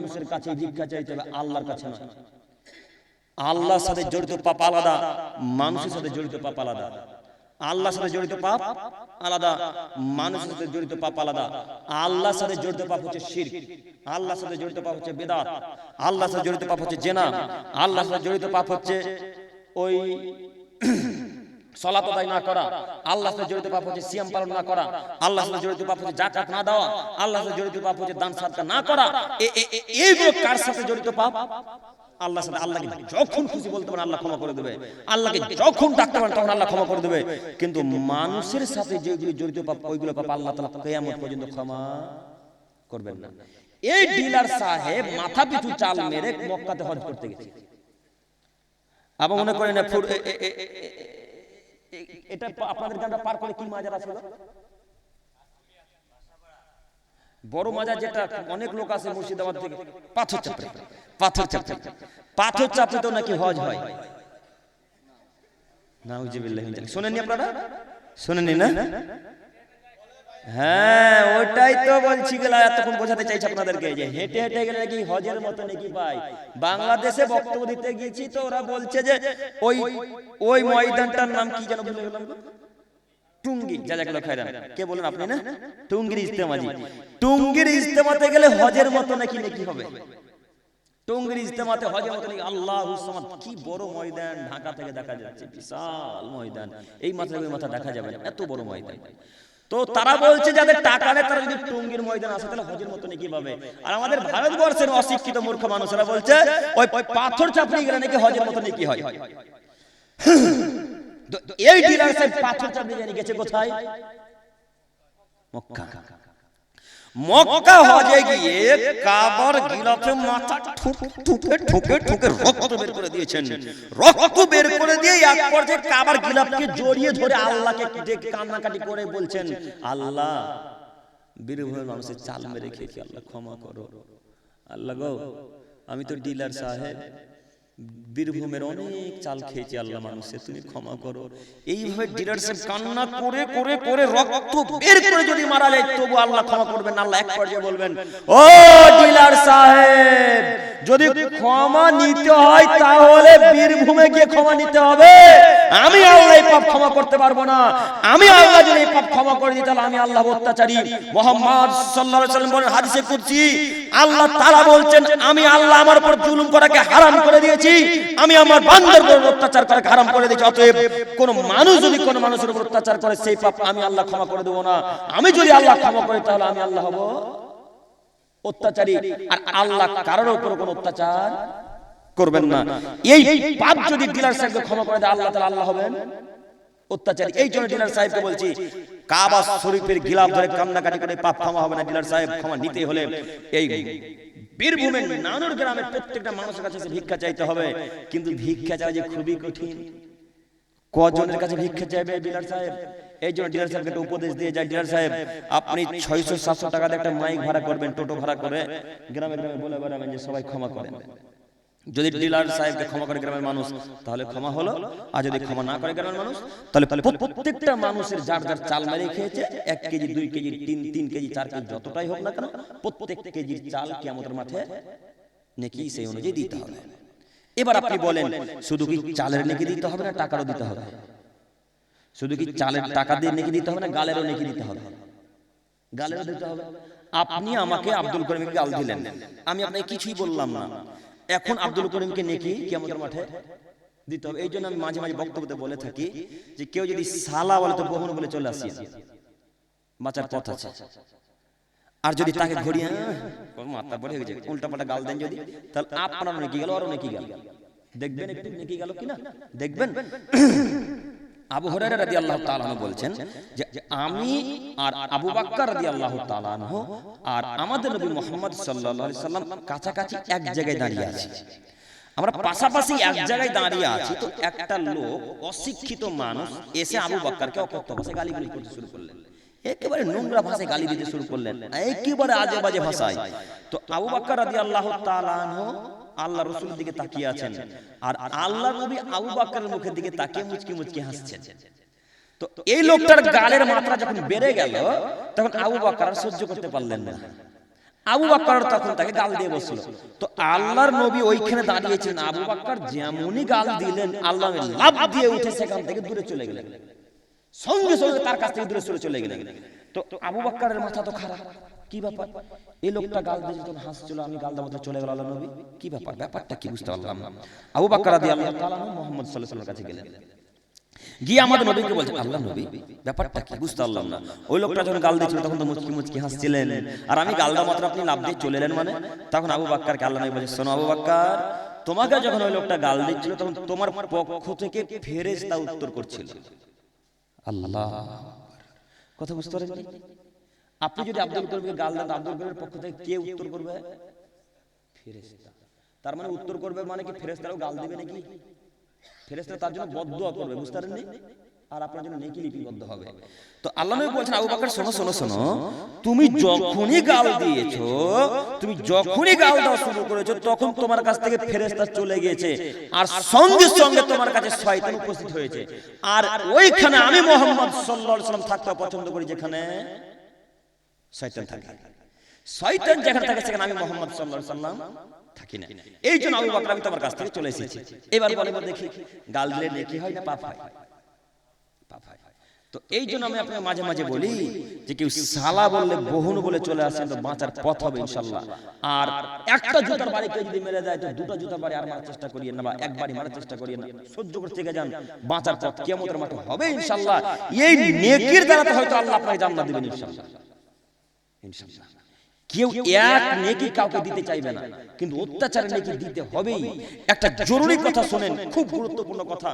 মানুষের কাছে ভিক্ষা চাইতে হবে আল্লাহর কাছে নয়। আল্লাহর সাথে জড়িত পাপ আলাদা মানুষের সাথে জড়িত পাপ আলাদা। আল্লাহর সাথে জড়িত পাপ আলাদা মানুষের সাথে জড়িত পাপ আলাদা। আল্লাহর সাথে জড়িত পাপ হচ্ছে শিরক আল্লাহর সাথে জড়িত পাপ হচ্ছে বেদাত। আল্লাহর সাথে জড়িত পাপ হচ্ছে জেনা। আল্লাহর সাথে জড়িত পাপ হচ্ছে ওই সলাত আদায় না করা আল্লাহর সাথে জড়িত পাপ হচ্ছে সিয়াম পালন না করা আল্লাহর সাথে জড়িত পাপ হচ্ছে জাকাত না দেওয়া আল্লাহর সাথে জড়িত পাপ হচ্ছে দান সাদকা না করা এইগুলো কার সাথে জড়িত পাপ? আল্লাহর সাথে আল্লাহকে যখন খুশি বলতে পারেন আল্লাহ ক্ষমা করে দেবে, আল্লাহকে যখন ডাকতে পারেন তখন আল্লাহ ক্ষমা করে দেবে, কিন্তু মানুষের সাথে যেগুলি জড়িত পাপ, ওইগুলো পাপ আল্লাহ তাআলা কিয়ামত পর্যন্ত ক্ষমা করবেন না। এই ডিলার সাহেব মাথা পিছু চাল মেরে মক্কাতে হজ করতে গেছে। আবার মনে করেন এটা আপনাদের গ্রামটা পার করে কি মাজার আছে বড় মাজার যেটা অনেক লোক আছে মুর্শিদাবাদ থেকে, পাথর চাপড়ে। পাথর চাপড়ে। পাথর নাকি হজ হয়। যালিক। শোনেননি আপনারা? শোনেননি না? হ্যাঁ ওটাই তো বলছি গেলা এতক্ষণ বোঝাতে চাইছি আপনাদেরকে যে হেঁটে হেঁটে গেলে নাকি হজের মতো নাকি পাই। বাংলাদেশে বক্তব্য দিতে গিয়েছি তো ওরা বলছে যে ওই ওই ময়দানটার নাম কি যেন ভুলে গেলাম? টুঙ্গি জাজাকাল্লাহ খাইরান কে বলেন আপনি না? টুঙ্গির ইস্তেমাজি টুঙ্গির ইস্তেমাতে গেলে হজের মতো নাকি নাকি হবে? টুঙ্গির ইস্তেমাতে হজের মতো নাকি? আল্লাহ কি বড় ময়দান ঢাকা থেকে দেখা যাচ্ছে বিশাল ময়দান। এই মাথা ওই মাথা দেখা যাবে না এত বড় ময়দান। তো তারা বলছে যাদের টাকা নেই, তারা যদি টুঙ্গির ময়দান আসে, তাহলে হজের মতো নাকি পাবে? আর আমাদের ভারতবর্ষের অশিক্ষিত মূর্খ মানুষরা বলছে, ওই পাথর চাপড়ি গেলে নাকি হজের মতো নাকি হয়? এই ডিলার সাহেব পাথর চাপড়ি গেছে কোথায়? মক্কা। মক্কা হজে গিয়ে কাবার গিলাফে মাথা ঠুকে ঠুকে ঠুকে রক্ত বের করে দিয়েছেন। রক্ত বের করে দিয়ে এক পর্যায়ে কাবার গিলাফকে জড়িয়ে ধরে আল্লাহকে ডেকে কান্নাকাটি করে বলছেন, আল্লাহ বীরভূমের মানুষের চাল মেরে খেয়েছি আল্লাহ ক্ষমা করো? আল্লাহ গো, আমি তো ডিলার সাহেব। বীরভূমের অনেক চাল খেয়েছি আল্লাহ মানুষের তুমি ক্ষমা করো। এইভাবে ডিলারশিপ কান্না করে করে করে রক্ত বের করে যদি মারা যায় তবু আল্লাহ ক্ষমা করবেন আল্লাহ এক পর্যায়ে বলবেন ও ডিলার সাহেব যদি ক্ষমা নিতে হয় তাহলে বীরভূমে গিয়ে ক্ষমা নিতে হবে। আমি আল্লাহ এই পাপ ক্ষমা করতে পারব না। আমি আল্লাহ যদি এই পাপ ক্ষমা করে দিই তাহলে আমি আল্লাহ অত্যাচারী। মোহাম্মদ সাল্লাল্লাহু আলাইহি সাল্লাম বলেন হাদিসে কুদসি আল্লাহ তাআলা বলছেন, আমি আল্লাহ আমার উপর জুলুম করাকে হারাম করে দিয়েছি। আমি আমার বান্দার উপর অত্যাচার করাকে হারাম করে দিয়েছি। অতএব কোন মানুষ যদি কোন মানুষের উপর অত্যাচার করে, সেই পাপ আমি আল্লাহ ক্ষমা করে দেবো না। আমি যদি আল্লাহ ক্ষমা করি, তাহলে আমি আল্লাহ হব অত্যাচারী। আর আল্লাহ কারোর উপর কোনো অত্যাচার করবেন না। এই পাপ যদি ডিলার সাহেবকে ক্ষমা করে দেয়, আল্লাহ তাআলা আল্লাহ হবেন অত্যাচারী। এই জন্য ডিলার সাহেবকে বলছি কাবা শরীফের গিলাফ ধরে কান্নাকাটি করে পাপ ক্ষমা হবে না ডিলার সাহেব। ক্ষমা নিতে হলে এই বীরভূমের নানুর গ্রামের প্রত্যেকটা মানুষের কাছে ভিক্ষা চাইতে হবে কিন্তু ভিক্ষা চাওয়া যে খুবই কঠিন। কজনের কাছে ভিক্ষা চাইবে ডিলার সাহেব? এই জন্য ডিলার সাহেবকে একটা উপদেশ দিয়ে যায় ডিলার সাহেব আপনি ছয়শো সাতশো টাকা দিয়ে একটা মাইক ভাড়া করবেন টোটো ভাড়া করে গ্রামে গ্রামে বলে বেড়াবেন যে সবাই ক্ষমা করেন। যদি ডিলার সাহেবকে ক্ষমা করে গ্রামের মানুষ তাহলে ক্ষমা হলো। আর যদি ক্ষমা না করে গ্রামের মানুষ তাহলে প্রত্যেকটা মানুষের যার যার চাল মেরে খেয়েছে এক কেজি দুই কেজি তিন তিন কেজি চার কেজি যতটাই হোক না কেন প্রত্যেক কেজির চাল কিয়ামতের মাঠে নেকি সেই অনুযায়ী দিতে হবে। এবার আপনি বলেন শুধু কি চালের নেকি দিতে হবে না টাকারও দিতে হবে? শুধু কি চালের টাকা দিয়ে নেকি দিতে হবে না গালেরও নেকি দিতে হবে? গালেরও দিতে হবে? আপনি আমাকে আব্দুল করিমকে গাল দিলেন। আমি আপনাকে কিছুই বললাম না। এখন আব্দুল করিমকে নেকি কেমন মাঠে দিতে হবে। এই জন্য আমি মাঝে মাঝে বক্তব্যতে বলে থাকি যে কেউ যদি সালা বলে তো বহন বলে চলে আসি বাঁচার পথ আছে। আর যদি তাকে আহ, মাথা পড়ে গেছে। উল্টা পাল্টা গাল দেন যদি তাহলে আপনার নেকি গেল আরও নেকি গেল। দেখবেন একটু নেকি গেল কিনা? দেখবেন। আবু হুরায়রা রাদিয়াল্লাহু তাআলা আনহু বলছেন যে আমি আর আবু বকর রাদিয়াল্লাহু তাআলা আনহু আর আমাদের নবী মুহাম্মদ আলাইহি সাল্লাম কাছাকাছি এক জায়গায় দাঁড়িয়ে আছি। আমরা পাশাপাশি এক জায়গায় দাঁড়িয়ে আছি তো একটা লোক অশিক্ষিত মানুষ এসে আবু বকরকে অকথ্য ভাষায় গালিগালি করতে শুরু করলেন। একেবারে নোংরা ভাষায় গালি দিতে শুরু করলেন। একেবারে আজে বাজে ভাষায়। তো আবু বকর রাদিয়াল্লাহু তাআলা আনহু আল্লাহ রসুলের দিকে তাকিয়ে আছেন। আর আল্লাহ নবী আবু বাক্কারের মুখের দিকে তাকিয়ে মুচকি মুচকি হাসছেন। তো এই লোকটার গালের মাত্রা যখন বেড়ে গেল, তখন আবু বাক্কার সহ্য করতে পারলেন না। আবু বাক্কার তখন তাকে গাল দিয়ে বসছিল তো আল্লাহর নবী ওইখানে দাঁড়িয়েছেন। আবু বাক্কার যেমনই গাল দিলেন, আল্লাহ লাভ দিয়ে উঠে সেখান থেকে দূরে চলে গেলেন। সঙ্গে সঙ্গে তার কাছ থেকে দূরে সরে চলে গেলেন। তো আবু বাক্কারের মাথা তো খারাপ। কি ব্যাপার? এই লোকটা গাল দিয়ে যখন হাসছিল, আমি গাল দামাতে চলে গেল আল্লাহ নবী। কি ব্যাপার? ব্যাপারটা কি বুঝতে পারলাম না। আবু বাক্কার রাদি আল্লাহ তাআলা মোহাম্মদ সাল্লাল্লাহু আলাইহি কাছে গেলেন। গিয়ে আমাদের নবীকে বলছে, আল্লাহ নবী, ব্যাপারটা কি বুঝতে পারলাম না। ওই লোকটা যখন গাল দিচ্ছিল তখন তো মুচকি মুচকি হাসছিলেন। আর আমি গালদা মাত্র আপনি লাভ দিয়ে চলে এলেন মানে? তখন আবু বাক্কারকে আল্লাহ নবী বলছে, শোনো আবু বাক্কার তোমাকে যখন ওই লোকটা গাল দিচ্ছিল, তখন তোমার পক্ষ থেকে ফেরেশতা উত্তর করছিল। আল্লাহ কথা বুঝতে আপনি যদি আব্দুল করিমকে গাল দেন আব্দুল করিমের পক্ষ থেকে কে উত্তর করবে? ফেরেশতা। তার মানে উত্তর করবে মানে কি ফেরেশতারাও গাল দিবে নাকি? ফেরেশতা তার জন্য বদদোয়া করবে, বুঝতে পারেননি? আর আপনার জন্য নেকি লিপিবদ্ধ হবে। তো আল্লাহ নবী বলছেন, আবু বকর, শোনো শোনো শোনো, তুমি যখনই গাল দিয়েছ, তুমি যখনই গাল দেওয়া শুরু করেছ, তখন তোমার কাছ থেকে ফেরেশতা চলে গিয়েছে। আর সঙ্গে সঙ্গে তোমার কাছে শয়তান উপস্থিত হয়েছে। আর ওইখানে আমি মোহাম্মদ সাল্লাল্লাহু আলাইহি সাল্লাম থাকতে পছন্দ করি, যেখানে শয়তান থাকে। শয়তান যেখানে থাকে সেখানে আমি মোহাম্মদ সাল্লাল্লাহু সাল্লাম থাকি না। এই জন্য আবু বকর আমি তোমার কাছ থেকে চলে এসেছি। এবার বলে দেখি গাল দিলে নেকি হয় না পাপ হয়? পাপ হয়। তো এই জন্য আমি আপনাকে মাঝে মাঝে বলি যে কেউ সালা বললে বহুন বলে চলে আসেন তো বাঁচার পথ হবে ইনশাল্লাহ। আর একটা জুতার বাড়ি কেউ যদি মেরে যায় তো দুটো জুতার বাড়ি আর মারার চেষ্টা করিয়ে না বা একবারই মারার চেষ্টা করিয়ে না। সহ্য করে থেকে যান বাঁচার পথ কেমতের মাঠে হবে ইনশাল্লাহ এই নেকির দ্বারা তো হয়তো আল্লাহ আপনাকে জান্নাত দিবেন ইনশাল্লাহ ইনশাল্লাহ কেউ এক নেকি কাউকে দিতে চাইবে না, কিন্তু অত্যাচারের নেকি দিতে হবেই। একটা জরুরি কথা শোনেন, খুব গুরুত্বপূর্ণ কথা।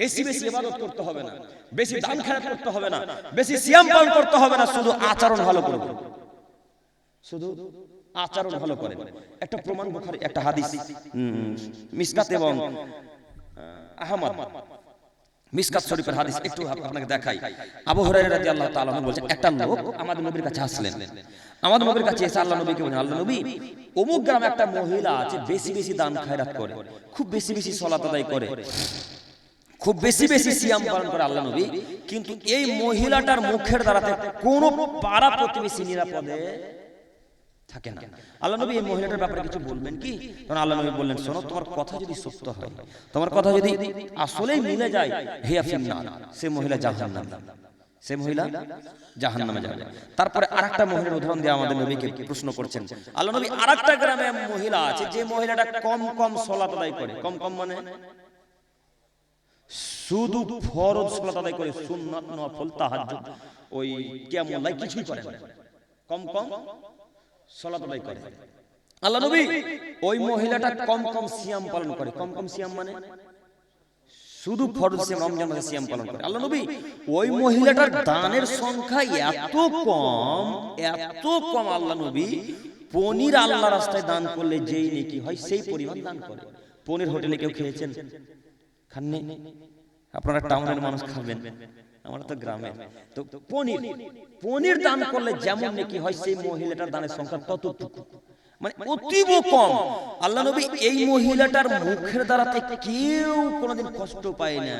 বেশি বেশি ইবাদত করতে হবে না, বেশি দান খারাপ করতে হবে না, বেশি সিয়াম পালন করতে হবে না, শুধু আচরণ ভালো করবে শুধু আচরণ ভালো করে একটা প্রমাণ বুখারী, একটা হাদিস। মিসকাত এবং আহমদ। মিসকাত শরীফের হাদিস একটু আপ- আপনাকে দেখাই। আবু হুরায়রা রাদিয়াল্লাহু তাআলা আনহু একটা লোক আমাদের নবীর কাছে আসলেন। আমাদের নবীর কাছে এসে আল্লাহ নবীকে বলেন আল্লাহ নবী অমুক গ্রামে একটা মহিলা আছে বেশি বেশি দান খায়রাত করে খুব বেশি বেশি সালাত আদায় করে খুব বেশি বেশি সিয়াম পালন করে আল্লাহ নবী কিন্তু এই মহিলাটার মুখের দ্বারাতে কোনো পাড়া প্রতিবেশী নিরাপদে থাকে না। আল্লাহ নবী এই মহিলাটার ব্যাপারে কিছু বলবেন কি? আল্লাহ নবী বললেন শোনো তোমার কথা যদি সত্য হয় তোমার কথা যদি আসলেই মিলে যায় হে আফিন্না সে মহিলা জাহান্নাম সে মহিলা জাহান্নামে যাবে। তারপরে আরেকটা মহিলার উদাহরণ দিয়ে আমাদের নবীকে প্রশ্ন করছেন। আল্লাহ নবী আর একটা গ্রামে মহিলা আছে যে মহিলাটা কম কম সলাত আদায় করে। কম কম মানে? শুধু ফরজ সালাত আদায় করে সুন্নাত নফল তাহাজ্জুদ ওই লাইল কিছুই করে কম কম? সালাত আদায় করে। আল্লাহ নবী ওই মহিলাটা কম কম সিয়াম পালন করে। কম কম সিয়াম মানে? শুধু ফরজ সিয়াম রমজান মাসে সিয়াম পালন করে। আল্লাহ নবী ওই মহিলাটার দানের সংখ্যা এত কম এত কম আল্লাহ নবী পনির আল্লাহ রাস্তায় দান করলে যেই নেকি হয় সেই পরিমাণ দান করে। পনির হোটেলে কেউ খেয়েছেন? খাননি? আপনারা টাউনের মানুষ খাবেন। আমরা তো গ্রামে। তো পনির পনির দান করলে যেমন নাকি হয় সেই মহিলাটার দানের সংখ্যা ততটুকু। মানে অতীব কম। আল্লাহ নবী এই মহিলাটার মুখের দ্বারাতে কেউ কোনোদিন কষ্ট পায় না।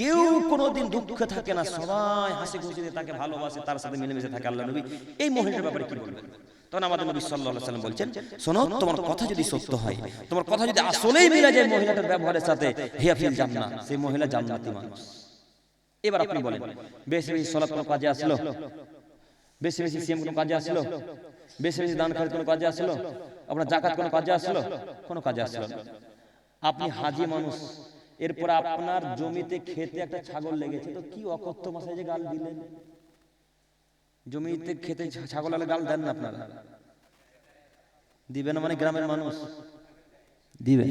কেউ কোনোদিন দুঃখে থাকে না। সবাই হাসি খুশিতে তাকে ভালোবাসে তার সাথে মিলেমিশে থাকে আল্লাহ নবী। এই মহিলাটার ব্যাপারে কি বলবেন? তখন আমাদের নবী সাল্লাল্লাহু আলাইহি সাল্লাম বলছেন শোনো তোমার কথা যদি সত্য হয় তোমার কথা যদি আসলেই মিলে যায় মহিলাটার ব্যবহারের সাথে হিয়া ফিল জান্নাত সেই মহিলা জান্নাতি মানুষ। এবার আপনি বলেন বেশি বেশি সালাত কোনো কাজে আসলো? বেশি বেশি সিএম কোনো কাজে আসলো? বেশি বেশি দান খরচ কোনো কাজে আসলো? আপনার জাকাত কোনো কাজে আসলো? কোনো কাজে আসলো। আপনি হাজি মানুষ এরপর আপনার জমিতে খেতে একটা ছাগল লেগেছে তো কি অকথ্য মাসায় যে গাল দিলেন? জমিতে খেতে ছাগল আলে গাল দেন না আপনারা। দিবে না মানে গ্রামের মানুষ। দিবে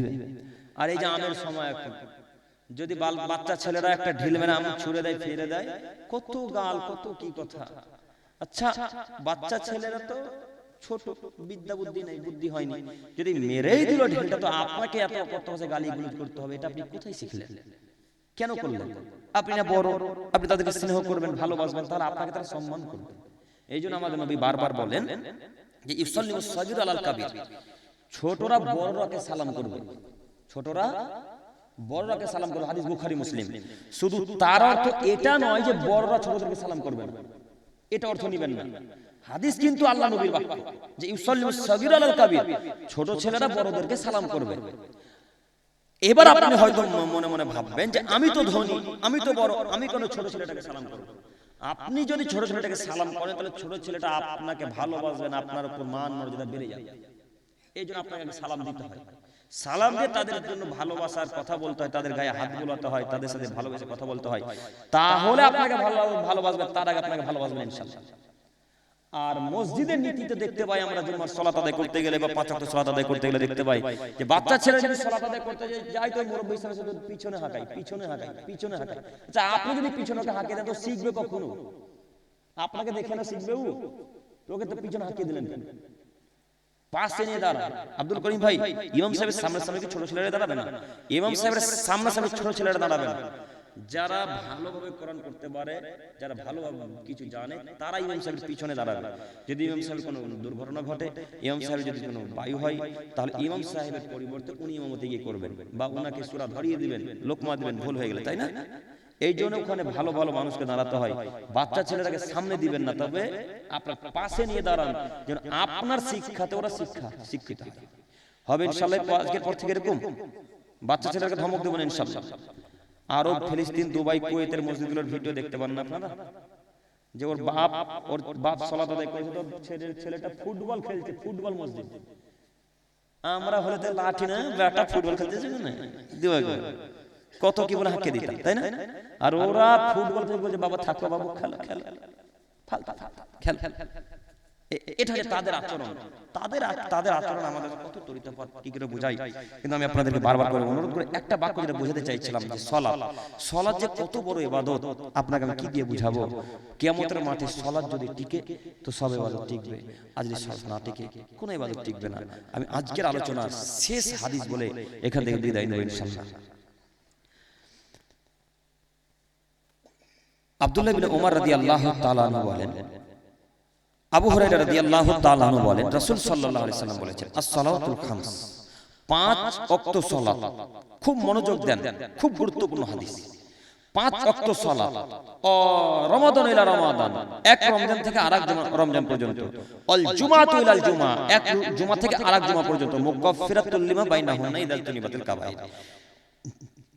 আর এই যে আমের সময় এখন। যদি বাচ্চা ছেলেরা একটা ঢিল মেরে আম ছুড়ে দেয় ফিরে দেয় কত গাল কত কি কথা। আচ্ছা বাচ্চা ছেলেরা তো ছোট বিদ্যা বুদ্ধি নেই বুদ্ধি হয়নি। যদি মেরেই দিল ঢিলটা তো আপনাকে এত কত গালি গুলি করতে হবে। এটা আপনি কোথায় শিখলেন? কেন করলেন? আপনি না বড়, আপনি তাদেরকে স্নেহ করবেন, ভালোবাসবেন তাহলে আপনাকে তারা সম্মান করবে। এই জন্য আমাদের নবী বারবার বলেন যে ইসল্লিম সাজুর আলাল কাবির। ছোটরা বড়রাকে সালাম করবে। ছোটরা বড়রাকে সালাম করবে, হাদিস বুখারী, মুসলিম। শুধু তার অর্থ এটা নয় যে, বড়রা ছোটদেরকে সালাম করবে না। এটা অর্থ নেবেন না। হাদিস কিন্তু আল্লাহ নবীর বাক্য যে ইউসাল্লিমু সাগীর আলাল কাবির। ছোট ছেলেরা বড়দেরকে সালাম করবে। এবার আপনি হয়তো মনে মনে ভাববেন যে আমি তো ধনী আমি তো বড় আমি কেন ছোট ছেলেটাকে সালাম করব আপনি যদি ছোট ছেলেটাকে সালাম করেন তাহলে ছোট ছেলেটা আপনাকে ভালোবাসবেন আপনার উপর মান মর্যাদা বেড়ে যাবে। এই জন্য আপনাকে সালাম দিতে হয়। সালাম দিয়ে তাদের জন্য ভালোবাসার কথা বলতে হয় তাদের গায়ে হাত বুলাতে হয় তাদের সাথে ভালোবেসে কথা বলতে হয়। তাহলে আপনাকে ভালো ভালোবাসবে তার আগে আপনাকে ভালোবাসবেন ইনশাআল্লাহ আর মসজিদের নীতিতে দেখতে পাই আমরা জুম্মার সালাত আদায় করতে গেলে বা পাঁচ ওয়াক্ত সালাত আদায় করতে গেলে দেখতে পাই যে বাচ্চা ছেলে যদি সালাত আদায় করতে যায় তো মুরব্বী হিসেবে শুধু পিছনে হাঁকায় পিছনে হাঁকায় পিছনে হাঁকায়। আচ্ছা আপনি যদি পিছনে ওকে হাঁকিয়ে দেন তো শিখবে কখনো? আপনাকে দেখে না শিখবে ও? তোকে তো পিছনে হাঁকিয়ে দিলেন কেন? পাশে নিয়ে দাঁড়া আব্দুল করিম ভাই ইমাম সাহেবের সামনে সামনে ছোট ছেলেরা দাঁড়াবে না। ইমাম সাহেবের সামনে সামনে ছোট ছেলেরা দাঁড়াবে না। যারা ভালোভাবে কোরআন করতে পারে, যারা ভালোভাবে কিছু জানে তারা ইমাম সাহেবের পিছনে দাঁড়াবে। যদি ইমাম সাহেবের কোনো দুর্ঘটনা ঘটে, ইমাম সাহেবের যদি কোনো বায়ু হয়, তাহলে ইমাম সাহেবের পরিবর্তে উনি ইমামতে গিয়ে করবেন বা ওনাকে সুরা ধরিয়ে দিবেন, লোকমা দিবেন, ভুল হয়ে গেলে, তাই না? এই জন্য ওখানে ভালো ভালো মানুষকে দাঁড়াতে হয়। বাচ্চা ছেলেটাকে সামনে দিবেন না, তবে আপনার পাশে নিয়ে দাঁড়ান, যেন আপনার শিক্ষাতে ওরা শিক্ষা, শিক্ষিত হবে ইনশাল্লাহ আজকের পর থেকে এরকম। বাচ্চা ছেলেকে ধমক দেবেন ইনশাল্লাহ আরব, ফিলিস্তিন, দুবাই, কুয়েতের মসজিদগুলোর ভিডিও দেখতে পান না আপনারা? যে ওর বাপ ওর বাপ সলাত আদায় করেছে তো ছেলে- ছেলেটা ফুটবল খেলছে, ফুটবল মসজিদ। আমরা হলে তো লাঠি না ব্যাটা ফুটবল খেলতে যাবে না। গো। কত কি বলে হাঁকে দিতাম, তাই না? আর ওরা ফুটবল খেলে বলছে, বাবা থাকো, বাবু, খেলো খেলো, খেল খেল এ- এটা হচ্ছে তাদের আচরণ। তাদের তাদের আচরণ আমাদের কত কি করে বোঝাই? কিন্তু আমি আপনাদেরকে বারবার করে অনুরোধ করে, একটা বাক্য যেটা বোঝাতে চাইছিলাম যে সলাৎ। সলাৎ যে কত বড় আপনাকে আমি কি দিয়ে বুঝাবো? মাঠে সলাৎ যদি টিকে, তো সব টিকবে। যদি সলাৎ না টিকে টিকবে না। আমি আজকের আলোচনার শেষ হাদিস বলে এখান থেকে বিদায় নেব আব্দুল্লাহ বিন ওমর রাদিয়াল্লাহু তাআলা বলেন আবু হুরায়রা রাদিয়াল্লাহু তাআলা বলেন, রাসূল সাল্লাল্লাহু আলাইহি সাল্লাম বলেছেন খামস পাঁচ ওয়াক্ত সালাত। খুব মনোযোগ দেন, খুব গুরুত্বপূর্ণ হাদিস। পাঁচ ওয়াক্ত সালাত। ও রমাদান ইলা রমাদান। এক রমজান থেকে আরেক রমজান পর্যন্ত। অল জুমাতু ইলাল জুমা। এক জুমা থেকে আরেক জুমা পর্যন্ত। মুকাফফিরাতুল লিমা বাইনাহুন্না তুনিবাতুল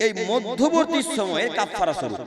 এই মধ্যবর্তী সময়ে কাফফারা স্বরূপ।